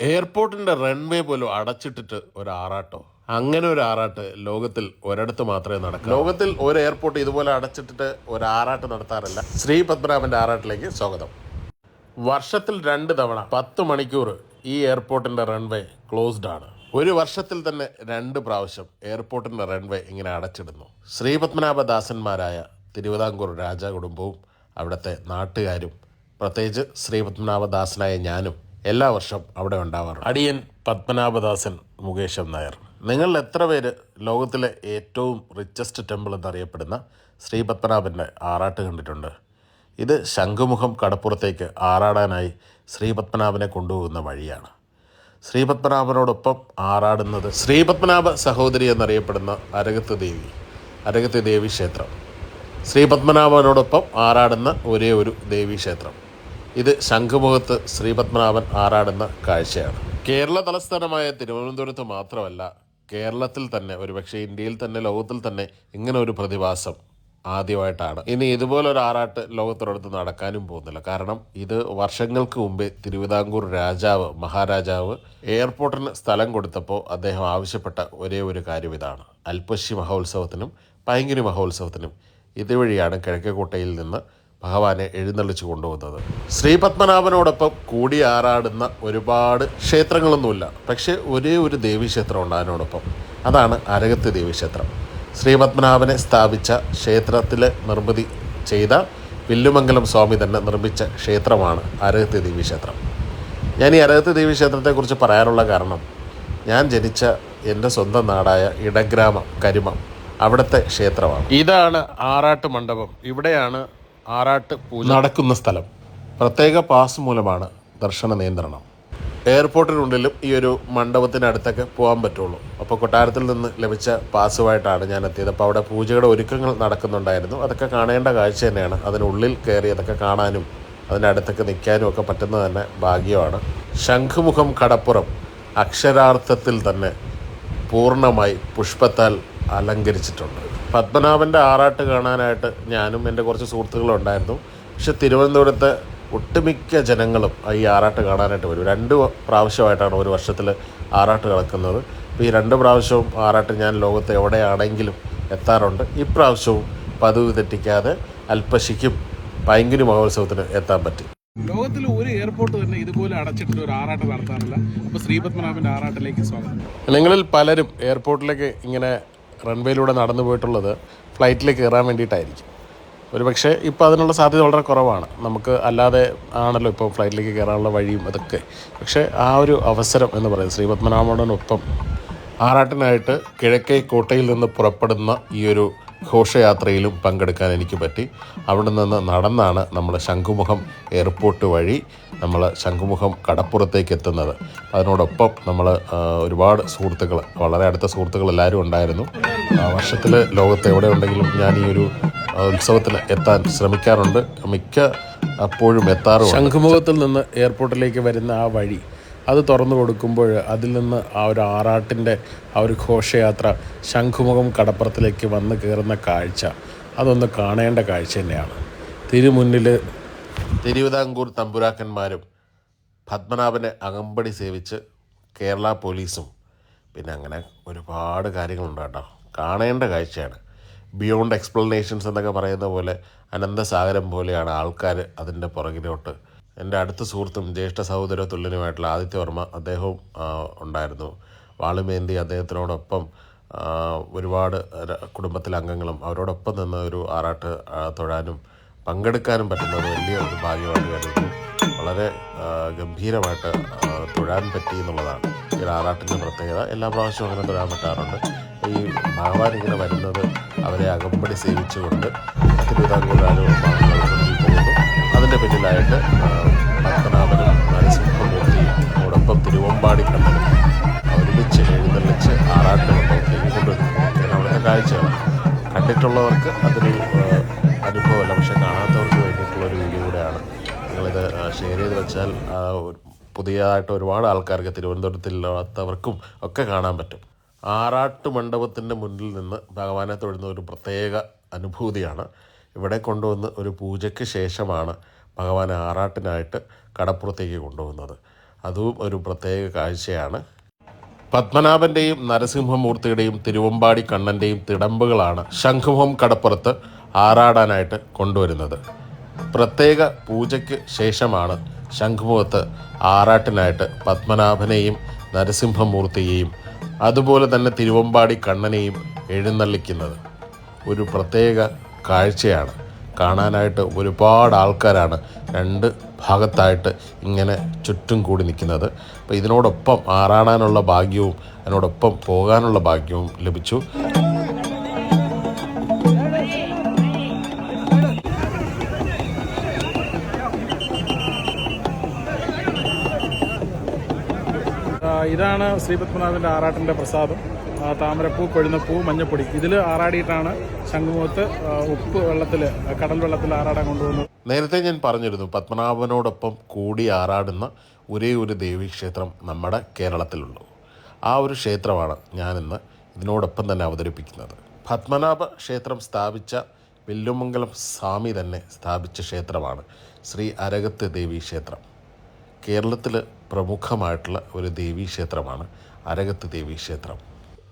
എയർപോർട്ടിന്റെ runway പോലും അടച്ചിട്ടിട്ട് ഒരു ആറാട്ടോ അങ്ങനെ ഒരു ആറാട്ട് ലോകത്തിൽ ഒരിടത്ത് മാത്രമേ നടക്കൂ ലോകത്തിൽ ഒരു എയർപോർട്ട് ഇതുപോലെ അടച്ചിട്ടിട്ട് ഒരു ആറാട്ട് നടത്താറില്ല. ശ്രീ പത്മനാഭന്റെ ആറാട്ടിലേക്ക് സ്വാഗതം. വർഷത്തിൽ രണ്ട് തവണ പത്ത് മണിക്കൂർ ഈ എയർപോർട്ടിന്റെ റൺവേ ക്ലോസ്ഡ് ആണ്. ഒരു വർഷത്തിൽ തന്നെ രണ്ട് പ്രാവശ്യം എയർപോർട്ടിന്റെ റൺവേ ഇങ്ങനെ അടച്ചിടുന്നു. ശ്രീ പത്മനാഭദാസന്മാരായ തിരുവിതാംകൂർ രാജ കുടുംബവും അവിടുത്തെ നാട്ടുകാരും പ്രത്യേകിച്ച് ശ്രീപത്മനാഭദാസനായ ഞാനും എല്ലാ വർഷവും അവിടെ ഉണ്ടാവാറുണ്ട്. അടിയൻ പത്മനാഭദാസൻ മുകേശൻ നായർ. നിങ്ങൾ എത്ര പേര് ലോകത്തിലെ ഏറ്റവും റിച്ചസ്റ്റ് ടെമ്പിൾ എന്നറിയപ്പെടുന്ന ശ്രീ പത്മനാഭന്റെ ആറാട്ട് കണ്ടിട്ടുണ്ട്? ഇത് ശംഖുമുഖം കടപ്പുറത്തേക്ക് ആറാടാനായി ശ്രീപത്മനാഭനെ കൊണ്ടുപോകുന്ന വഴിയാണ്. ശ്രീ ശ്രീപത്മനാഭനോടൊപ്പം ആറാടുന്നത് ശ്രീപത്മനാഭ സഹോദരി എന്നറിയപ്പെടുന്ന അരകത്ത് ദേവി അരകത്ത് ദേവി ക്ഷേത്രം. ശ്രീ പത്മനാഭനോടൊപ്പം ആറാടുന്ന ഒരേ ഒരു ദേവി ക്ഷേത്രം. ഇത് ശംഖുമുഖത്ത് ശ്രീപത്മനാഭൻ ആറാടുന്ന കാഴ്ചയാണ്. കേരള തലസ്ഥാനമായ തിരുവനന്തപുരത്ത് മാത്രമല്ല കേരളത്തിൽ തന്നെ ഒരുപക്ഷെ ഇന്ത്യയിൽ തന്നെ ലോകത്തിൽ തന്നെ ഇങ്ങനെ ഒരു പ്രതിഭാസം ആദ്യമായിട്ടാണ്. ഇനി ഇതുപോലൊരു ആറാട്ട് ലോകത്തൊരിടത്ത് നടക്കാനും പോകുന്നില്ല. കാരണം ഇത് വർഷങ്ങൾക്ക് മുമ്പേ തിരുവിതാംകൂർ രാജാവ് മഹാരാജാവ് എയർപോർട്ടിന് സ്ഥലം കൊടുത്തപ്പോൾ അദ്ദേഹം ആവശ്യപ്പെട്ട ഒരേ ഒരു കാര്യം ഇതാണ്. അൽപ്പശി മഹോത്സവത്തിനും പൈങ്കിരി മഹോത്സവത്തിനും ഇതുവഴിയാണ് കിഴക്കേക്കോട്ടയിൽ നിന്ന് ഭഗവാനെ എഴുന്നള്ളിച്ചു കൊണ്ടുപോകുന്നത് ശ്രീപത്മനാഭനോടൊപ്പം കൂടി ആറാടുന്ന ഒരുപാട് ക്ഷേത്രങ്ങളൊന്നുമില്ല. പക്ഷേ ഒരേ ഒരു ദേവീക്ഷേത്രം ഉണ്ട് അതിനോടൊപ്പം. അതാണ് അരകത്ത് ദേവീക്ഷേത്രം. ശ്രീപത്മനാഭനെ സ്ഥാപിച്ച ക്ഷേത്രത്തിലെ നിർമ്മിതി ചെയ്ത വില്ലുമംഗലം സ്വാമി തന്നെ നിർമ്മിച്ച ക്ഷേത്രമാണ് അരകത്ത് ദേവീക്ഷേത്രം. ഞാൻ ഈ അരകത്ത് ദേവീക്ഷേത്രത്തെക്കുറിച്ച് പറയാനുള്ള കാരണം ഞാൻ ജനിച്ച എന്റെ സ്വന്തം നാടായ ഇടഗ്രാമം കരിമം അവിടുത്തെ ക്ഷേത്രമാണ്. ഇതാണ് ആറാട്ട് മണ്ഡപം. ഇവിടെയാണ് ആറാട്ട് പൂജ. നടക്കുന്ന സ്ഥലം. പ്രത്യേക പാസ് മൂലമാണ് ദർശന നിയന്ത്രണം. എയർപോർട്ടിനുള്ളിലും ഈ ഒരു മണ്ഡപത്തിനടുത്തൊക്കെ പോകാൻ പറ്റുള്ളൂ. അപ്പോൾ കൊട്ടാരത്തിൽ നിന്ന് ലഭിച്ച പാസുമായിട്ടാണ് ഞാൻ എത്തിയത്. അപ്പോൾ അവിടെ പൂജയുടെ ഒരുക്കങ്ങൾ നടക്കുന്നുണ്ടായിരുന്നു. അതൊക്കെ കാണേണ്ട കാഴ്ച തന്നെയാണ്. അതിനുള്ളിൽ കയറി അതൊക്കെ കാണാനും അതിന്റെ അടുത്തൊക്കെ നിൽക്കാനും ഒക്കെ പറ്റുന്നത് തന്നെ ഭാഗ്യമാണ്. ശംഖുമുഖം കടപ്പുറം അക്ഷരാർത്ഥത്തിൽ തന്നെ പൂർണമായി പുഷ്പത്താൽ അലങ്കരിച്ചിട്ടുണ്ട്. പത്മനാഭന്റെ ആറാട്ട് കാണാനായിട്ട് ഞാനും എന്റെ കുറച്ച് സുഹൃത്തുക്കളും ഉണ്ടായിരുന്നു. പക്ഷെ തിരുവനന്തപുരത്തെ ഒട്ടുമിക്ക ജനങ്ങളും ഈ ആറാട്ട് കാണാനായിട്ട് വരും. രണ്ട് പ്രാവശ്യമായിട്ടാണ് ഒരു വർഷത്തിൽ ആറാട്ട് നടക്കുന്നത്. അപ്പോൾ ഈ രണ്ട് പ്രാവശ്യവും ആറാട്ട് ഞാൻ ലോകത്ത് എവിടെയാണെങ്കിലും എത്താറുണ്ട്. ഇപ്രാവശ്യവും പതിവ് തെറ്റിക്കാതെ അല്പശിക്കും പൈങ്കുനി മഹോത്സവത്തിന് എത്താൻ പറ്റും. ലോകത്തിൽ ഒരു എയർപോർട്ട് തന്നെ ഇതുപോലെ അടച്ചിട്ട് ഒരു ആറാട്ട് നടത്താറില്ല. അപ്പോൾ ശ്രീപത്മനാഭന്റെ ആറാട്ടിലേക്ക് സ്വാഗതം. നിങ്ങളിൽ പലരും എയർപോർട്ടിലേക്ക് ഇങ്ങനെ റൺവേയിലൂടെ നടന്നു പോയിട്ടുള്ളത് ഫ്ലൈറ്റിൽ കയറാൻ വേണ്ടിയിട്ടായിരിക്കും. ഒരു പക്ഷേ ഇപ്പോൾ അതിനുള്ള സാധ്യത വളരെ കുറവാണ്. നമുക്ക് അല്ലാതെ ആണല്ലോ ഇപ്പോൾ ഫ്ലൈറ്റിലേക്ക് കയറാനുള്ള വഴിയും അതൊക്കെ. പക്ഷേ ആ ഒരു അവസരം എന്ന് പറയുന്നത് ശ്രീപത്മനാഭനൊപ്പം ആറാട്ടിനായിട്ട് കിഴക്കേ കോട്ടയിൽ നിന്ന് പുറപ്പെടുന്ന ഈ ഒരു ഘോഷയാത്രയിലും പങ്കെടുക്കാൻ എനിക്ക് പറ്റി. അവിടെ നിന്ന് നടന്നാണ് നമ്മൾ ശംഖുമുഖം എയർപോർട്ട് വഴി നമ്മൾ ശംഖുമുഖം കടപ്പുറത്തേക്ക് എത്തുന്നത്. അതിനോടൊപ്പം നമ്മൾ ഒരുപാട് സുഹൃത്തുക്കൾ വളരെ അടുത്ത സുഹൃത്തുക്കൾ എല്ലാവരും ഉണ്ടായിരുന്നു. വർഷത്തിൽ ലോകത്ത് എവിടെ ഉണ്ടെങ്കിലും ഞാൻ ഈ ഒരു ഉത്സവത്തിന് എത്താൻ ശ്രമിക്കാറുണ്ട്. മിക്ക അപ്പോഴും എത്താറുണ്ട് ശംഖുമുഖത്തിൽ നിന്ന് എയർപോർട്ടിലേക്ക് വരുന്ന ആ വഴി അത് തുറന്നു കൊടുക്കുമ്പോൾ അതിൽ നിന്ന് ആ ഒരു ആറാട്ടിന്റെ ആ ഒരു ഘോഷയാത്ര ശംഖുമുഖം കടപ്പുറത്തിലേക്ക് വന്ന് കയറുന്ന കാഴ്ച. അതൊന്ന് കാണേണ്ട കാഴ്ച തന്നെയാണ്. തിരുമുന്നിൽ തിരുവിതാംകൂർ തമ്പുരാക്കന്മാരും പത്മനാഭനെ അകമ്പടി സേവിച്ച് കേരള പോലീസും. പിന്നെ അങ്ങനെ ഒരുപാട് കാര്യങ്ങളുണ്ട് കേട്ടോ. കാണേണ്ട കാഴ്ചയാണ്. ബിയോണ്ട് എക്സ്പ്ലനേഷൻസ് എന്നൊക്കെ പറയുന്ന പോലെ അനന്തസാഗരം പോലെയാണ് ആൾക്കാർ അതിന്റെ പുറകിലോട്ട് എന്റെ അടുത്ത സുഹൃത്തും ജ്യേഷ്ഠ സഹോദര തുല്യനുമായിട്ടുള്ള ആദിത്യവർമ്മ അദ്ദേഹവും ഉണ്ടായിരുന്നു. വാളുമേന്തി അദ്ദേഹത്തിനോടൊപ്പം ഒരുപാട് കുടുംബത്തിലെ അംഗങ്ങളും അവരോടൊപ്പം നിന്ന് ഒരു ആറാട്ട് തൊഴാനും പങ്കെടുക്കാനും പറ്റുന്നത് വലിയ ഒരു ഭാഗ്യമായിട്ട് കരുതുന്നു വളരെ ഗംഭീരമായിട്ട് തൊഴാൻ പറ്റി എന്നുള്ളതാണ് ഈ ആറാട്ടിന്റെ പ്രത്യേകത. എല്ലാ പ്രാവശ്യവും അങ്ങനെ തൊഴാൻ പറ്റാറുണ്ട്. ഈ ഭഗവാൻ ഇങ്ങനെ വരുന്നത് അവരെ അകമ്പടി സേവിച്ചുകൊണ്ട് തിരുവിതാംകൂർ പോകുന്നു. അതിന്റെ പിന്നിലായിട്ട് പത്മനാഭനും നരസിംഹമൂർത്തിയും അതോടൊപ്പം തിരുവമ്പാടി കണ്ണനും ഒരുമിച്ച് എഴുന്നള്ളിച്ച് ആറാട്ട് മണ്ഡപത്തിലേക്ക് കൊണ്ടുവരുന്നു അവിടുത്തെ കാഴ്ചകൾ കണ്ടിട്ടുള്ളവർക്ക് അതൊരു അനുഭവമല്ല പക്ഷെ കാണാത്തവർക്ക് വേണ്ടിയിട്ടുള്ള ഒരു വീഡിയോ കൂടെയാണ്. നിങ്ങളിത് ഷെയർ ചെയ്ത് വെച്ചാൽ പുതിയതായിട്ട് ഒരുപാട് ആൾക്കാർക്ക് തിരുവനന്തപുരത്തില്ലാത്തവർക്കും ഒക്കെ കാണാൻ പറ്റും. ആറാട്ട് മണ്ഡപത്തിന്റെ മുന്നിൽ നിന്ന് ഭഗവാനെ തൊഴുന്ന ഒരു പ്രത്യേക അനുഭൂതിയാണ്. ഇവിടെ കൊണ്ടുവന്ന് ഒരു പൂജയ്ക്ക് ശേഷമാണ് ഭഗവാനെ ആറാട്ടിനായിട്ട് കടപ്പുറത്തേക്ക് കൊണ്ടുപോകുന്നത് അതും ഒരു പ്രത്യേക കാഴ്ചയാണ്. പത്മനാഭന്റെയും നരസിംഹമൂർത്തിയുടെയും തിരുവമ്പാടി കണ്ണന്റെയും തിടമ്പുകളാണ് ശംഖുമുഖം കടപ്പുറത്ത് ആറാടാനായിട്ട് കൊണ്ടുവരുന്നത്. പ്രത്യേക പൂജയ്ക്ക് ശേഷമാണ് ശംഖുമുഖത്ത് ആറാട്ടിനായിട്ട് പത്മനാഭനെയും നരസിംഹമൂർത്തിയെയും അതുപോലെ തന്നെ തിരുവമ്പാടി കണ്ണനെയും എഴുന്നള്ളിക്കുന്നത്. ഒരു പ്രത്യേക കാഴ്ചയാണ്. കാണാനായിട്ട് ഒരുപാട് ആൾക്കാരാണ് രണ്ട് ഭാഗത്തായിട്ട് ഇങ്ങനെ ചുറ്റും കൂടി നിൽക്കുന്നത്. അപ്പോൾ ഇതിനോടൊപ്പം ആറാടാനുള്ള ഭാഗ്യവും അതിനോടൊപ്പം പോകാനുള്ള ഭാഗ്യവും ലഭിച്ചു. ഇതാണ് ശ്രീപത്മനാഭന്റെ ആറാട്ടിന്റെ പ്രസാദം. താമരപ്പൂ കൊഴുന്നപ്പൂ മഞ്ഞപ്പൊടി. ഇതിൽ ആറാടിയിട്ടാണ് ശംഖുമുഖത്ത് ഉപ്പ് വെള്ളത്തിൽ കടൽ വെള്ളത്തിൽ ആറാടാൻ കൊണ്ടുവന്നത്. നേരത്തെ ഞാൻ പറഞ്ഞിരുന്നു പത്മനാഭനോടൊപ്പം കൂടി ആറാടുന്ന ഒരേ ഒരു ദേവീക്ഷേത്രം നമ്മുടെ കേരളത്തിലുള്ളൂ ആ ഒരു ക്ഷേത്രമാണ് ഞാനിന്ന് ഇതിനോടൊപ്പം തന്നെ അവതരിപ്പിക്കുന്നത്. പത്മനാഭ ക്ഷേത്രം സ്ഥാപിച്ച വില്ലുമംഗലം സ്വാമി തന്നെ സ്ഥാപിച്ച ക്ഷേത്രമാണ് ശ്രീ അരകത്ത് ദേവീ ക്ഷേത്രം കേരളത്തിൽ പ്രമുഖമായിട്ടുള്ള ഒരു ദേവീ ക്ഷേത്രമാണ് അരകത്ത് ദേവീ ക്ഷേത്രം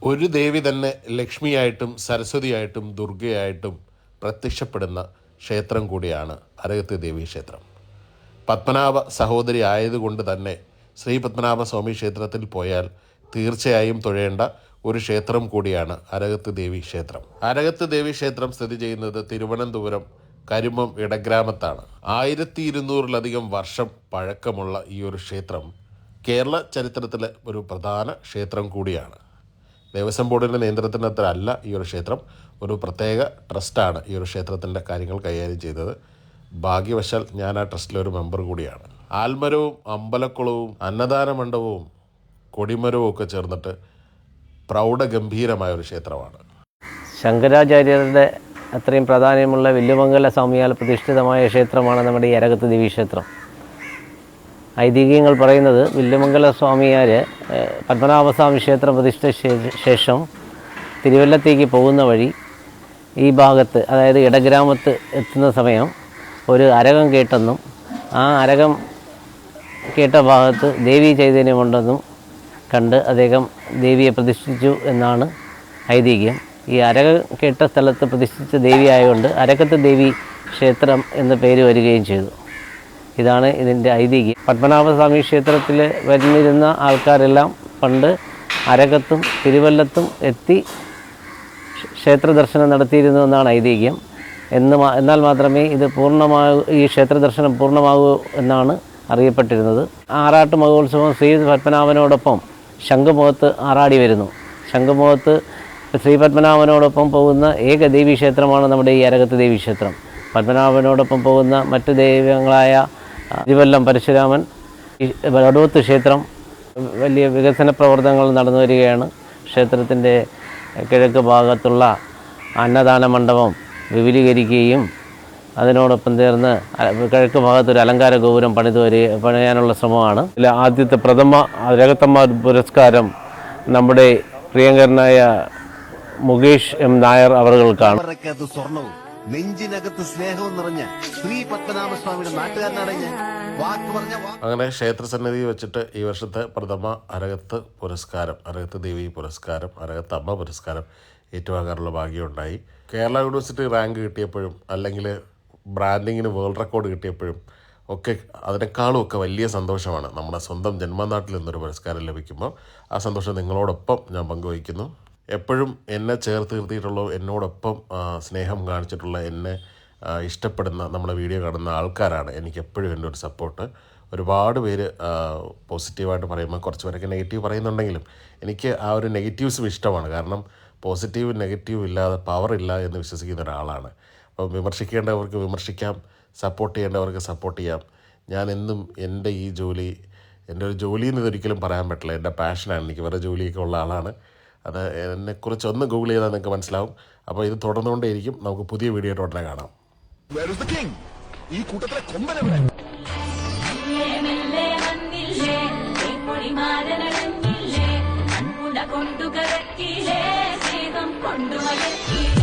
ഒരു ദേവി തന്നെ ലക്ഷ്മിയായിട്ടും സരസ്വതിയായിട്ടും ദുർഗയായിട്ടും പ്രത്യക്ഷപ്പെടുന്ന ക്ഷേത്രം കൂടിയാണ് അരകത്ത് ദേവി ക്ഷേത്രം. പത്മനാഭ സഹോദരി ആയതുകൊണ്ട് തന്നെ ശ്രീ പത്മനാഭ സ്വാമി ക്ഷേത്രത്തിൽ പോയാൽ തീർച്ചയായും തൊഴേണ്ട ഒരു ക്ഷേത്രം കൂടിയാണ് അരകത്ത് ദേവി ക്ഷേത്രം. അരകത്ത് ദേവി ക്ഷേത്രം സ്ഥിതി ചെയ്യുന്നത് തിരുവനന്തപുരം കരിമം ഇടഗ്രാമത്താണ്. ആയിരത്തി ഇരുന്നൂറിലധികം വർഷം പഴക്കമുള്ള ഈ ഒരു ക്ഷേത്രം കേരള ചരിത്രത്തിലെ ഒരു പ്രധാന ക്ഷേത്രം കൂടിയാണ്. ദേവസ്വം ബോർഡിന്റെ നിയന്ത്രണത്തിനകത്തല്ല ഈ ഒരു ക്ഷേത്രം. ഒരു പ്രത്യേക ട്രസ്റ്റാണ് ഈ ഒരു ക്ഷേത്രത്തിന്റെ കാര്യങ്ങൾ കൈകാര്യം ചെയ്തത്. ഭാഗ്യവശാൽ ഞാൻ ആ ട്രസ്റ്റിലെ ഒരു മെമ്പർ കൂടിയാണ്. ആൽമരവും അമ്പലക്കുളവും അന്നദാന മണ്ഡപവും കൊടിമരവും ഒക്കെ ചേർന്നിട്ട് പ്രൗഢഗംഭീരമായ ഒരു ക്ഷേത്രമാണ്. ശങ്കരാചാര്യരുടെ അത്രയും പ്രാധാന്യമുള്ള വെല്ലുമംഗല സ്വാമിയാൽ പ്രതിഷ്ഠിതമായ ക്ഷേത്രമാണ് നമ്മുടെ ഈ അരകത്ത് ദേവി ക്ഷേത്രം. ഐതിഹ്യങ്ങൾ പറയുന്നത് വില്ലുമംഗല സ്വാമിയാർ പത്മനാഭസ്വാമി ക്ഷേത്രം പ്രതിഷ്ഠ ശേഷം തിരുവല്ലത്തേക്ക് പോകുന്ന വഴി ഈ ഭാഗത്ത് അതായത് ഇടഗ്രാമത്ത് എത്തുന്ന സമയം ഒരു അരകം കേട്ടെന്നും ആ അരകം കേട്ട ഭാഗത്ത് ദേവീ ചൈതന്യമുണ്ടെന്നും കണ്ട് അദ്ദേഹം ദേവിയെ പ്രതിഷ്ഠിച്ചു എന്നാണ് ഐതിഹ്യം. ഈ അരക കേട്ട സ്ഥലത്ത് പ്രതിഷ്ഠിച്ച ദേവി ആയതുകൊണ്ട് അരക്കത്ത് ദേവി ക്ഷേത്രം എന്ന പേര് വരികയും ചെയ്തു. ഇതാണ് ഇതിന്റെ ഐതിഹ്യം. പത്മനാഭസ്വാമി ക്ഷേത്രത്തിൽ വരുന്നിരുന്ന ആൾക്കാരെല്ലാം പണ്ട് അരകത്തും തിരുവല്ലത്തും എത്തി ക്ഷേത്ര ദർശനം നടത്തിയിരുന്നു എന്നാണ് ഐതിഹ്യം. എന്ന് എന്നാൽ മാത്രമേ ഇത് പൂർണമാകൂ ഈ ക്ഷേത്ര ദർശനം പൂർണമാകൂ എന്നാണ് അറിയപ്പെട്ടിരുന്നത്. ആറാട്ട് മഹോത്സവം ശ്രീ പത്മനാഭനോടൊപ്പം ശംഖുമുഖത്ത് ആറാടി വരുന്നു. ശംഖുമുഖത്ത് ശ്രീ പത്മനാഭനോടൊപ്പം പോകുന്ന ഏക ദേവീക്ഷേത്രമാണ് നമ്മുടെ ഈ അരകത്ത് ദേവീക്ഷേത്രം. പത്മനാഭനോടൊപ്പം പോകുന്ന മറ്റ് ദൈവങ്ങളായ തിരുവല്ലം പരശുരാമൻ വടവത്ത് ക്ഷേത്രം വലിയ വികസന പ്രവർത്തനങ്ങൾ നടന്നു വരികയാണ്. ക്ഷേത്രത്തിന്റെ കിഴക്ക് ഭാഗത്തുള്ള അന്നദാന മണ്ഡപം വിപുലീകരിക്കുകയും അതിനോടൊപ്പം ചേർന്ന് കിഴക്ക് ഭാഗത്തൊരു അലങ്കാര ഗോപുരം പണിത് വരിക പണിയാനുള്ള ശ്രമമാണ്. ഇതിൽ ആദ്യത്തെ പ്രഥമ രകത്തമ്മ പുരസ്കാരം നമ്മുടെ പ്രിയങ്കരനായ മുകേഷ് എം നായർ അവർക്കാണ് സ്വർണവും. നെഞ്ചിനകത്ത് സ്നേഹവും നിറഞ്ഞ ശ്രീ പത്മനാഭസ്വാമിയുടെ നാട്ടുകാരനാണ് ഞാൻ. വാക്ക് പറഞ്ഞ അങ്ങനെ അങ്ങനെ ക്ഷേത്രസന്നിധി വെച്ചിട്ട് ഈ വർഷത്തെ പ്രഥമ അരകത്ത് പുരസ്കാരം അരകത്ത് ദേവി പുരസ്കാരം അരകത്ത് അമ്മ പുരസ്കാരം ഏറ്റുവാങ്ങാനുള്ള ഭാഗ്യമുണ്ടായി. കേരള യൂണിവേഴ്സിറ്റി റാങ്ക് കിട്ടിയപ്പോഴും അല്ലെങ്കിൽ ബ്രാൻഡിങ്ങിന് വേൾഡ് റെക്കോർഡ് കിട്ടിയപ്പോഴും ഒക്കെ അതിനേക്കാളും ഒക്കെ വലിയ സന്തോഷമാണ്. നമ്മുടെ സ്വന്തം ജന്മനാട്ടിൽ നിന്നൊരു പുരസ്കാരം ലഭിക്കുമ്പോൾ ആ സന്തോഷം നിങ്ങളോടൊപ്പം ഞാൻ പങ്കുവയ്ക്കുന്നു. എപ്പോഴും എന്നെ ചേർത്ത് നിർത്തിയിട്ടുള്ള എന്നോടൊപ്പം സ്നേഹം കാണിച്ചിട്ടുള്ള എന്നെ ഇഷ്ടപ്പെടുന്ന നമ്മുടെ വീഡിയോ കാണുന്ന ആൾക്കാരാണ് എനിക്ക് എപ്പോഴും എന്റെ ഒരു സപ്പോർട്ട്. ഒരുപാട് പേര് പോസിറ്റീവായിട്ട് പറയുമ്പോൾ കുറച്ച് പേരൊക്കെ നെഗറ്റീവ് പറയുന്നുണ്ടെങ്കിലും എനിക്ക് ആ ഒരു നെഗറ്റീവ്സും ഇഷ്ടമാണ്. കാരണം പോസിറ്റീവ് നെഗറ്റീവ് ഇല്ലാതെ പവർ ഇല്ല എന്ന് വിശ്വസിക്കുന്ന ഒരാളാണ്. അപ്പം വിമർശിക്കേണ്ടവർക്ക് വിമർശിക്കാം സപ്പോർട്ട് ചെയ്യേണ്ടവർക്ക് സപ്പോർട്ട് ചെയ്യാം. ഞാൻ എന്നും എന്റെ ഈ ജോലി എന്റെ ഒരു ജോലി എന്ന് പറയാൻ പറ്റില്ല. എന്റെ പാഷനാണ് എനിക്ക് വേറെ ജോലിയൊക്കെ ഉള്ള ആളാണ്. അത് എന്നെക്കുറിച്ച് ഒന്ന് ഗൂഗിൾ ചെയ്താൽ നിങ്ങൾക്ക് മനസ്സിലാവും. അപ്പോൾ ഇത് തുടർന്നുകൊണ്ടേയിരിക്കും. നമുക്ക് പുതിയ വീഡിയോ ആയിട്ട് ഉടനെ കാണാം ഈ കൂട്ടത്തിലെ കൺകുട കൊണ്ടു കരക്കില്ലേ സ്നേഹം കൊണ്ടുമയക്കില്ലേ